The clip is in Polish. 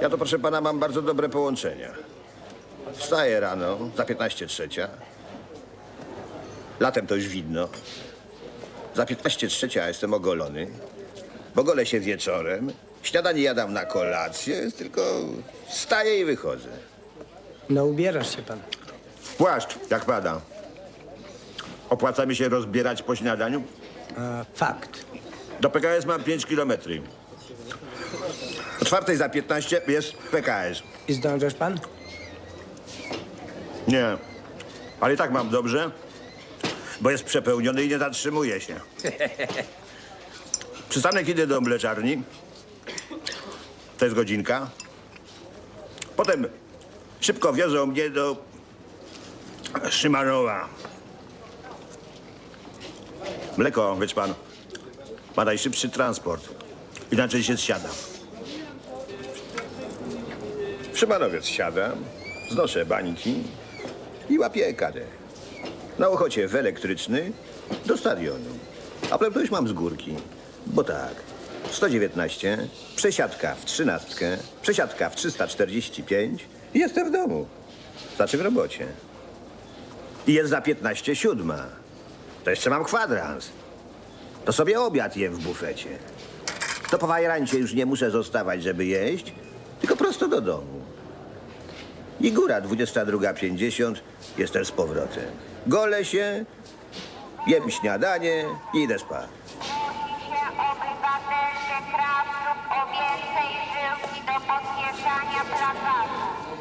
Ja to, proszę pana, mam bardzo dobre połączenia. Wstaję rano, za 15 trzecia. Latem to już widno. Za 15 trzecia jestem ogolony. Ogolę się wieczorem. Śniadanie jadam na kolację, tylko wstaję i wychodzę. No ubierasz się pan. Płaszcz, jak pada. Opłaca mi się rozbierać po śniadaniu? A, fakt. Do PKS mam 5 kilometrów. O czwartej za 15 jest PKS. I zdążysz pan? Nie, ale i tak mam dobrze, bo jest przepełniony i nie zatrzymuje się. Przystanek idę do mleczarni. To jest godzinka. Potem szybko wiozą mnie do Szymanowa. Mleko, wiesz pan, ma najszybszy transport. Inaczej się zsiada. W Szymanowiec siadam, znoszę bańki i łapię kadę. Na Ochocie w elektryczny do stadionu. A już mam z górki. Bo tak, 119, przesiadka w trzynastkę, przesiadka w 345 i jestem w domu. Znaczy w robocie. I jest za 15 siódma. To jeszcze mam kwadrans. To sobie obiad jem w bufecie. To po wajrancie już nie muszę zostawać, żeby jeść, prosto do domu. I góra 22.50, jestem z powrotem. Golę się, jem śniadanie i idę spać.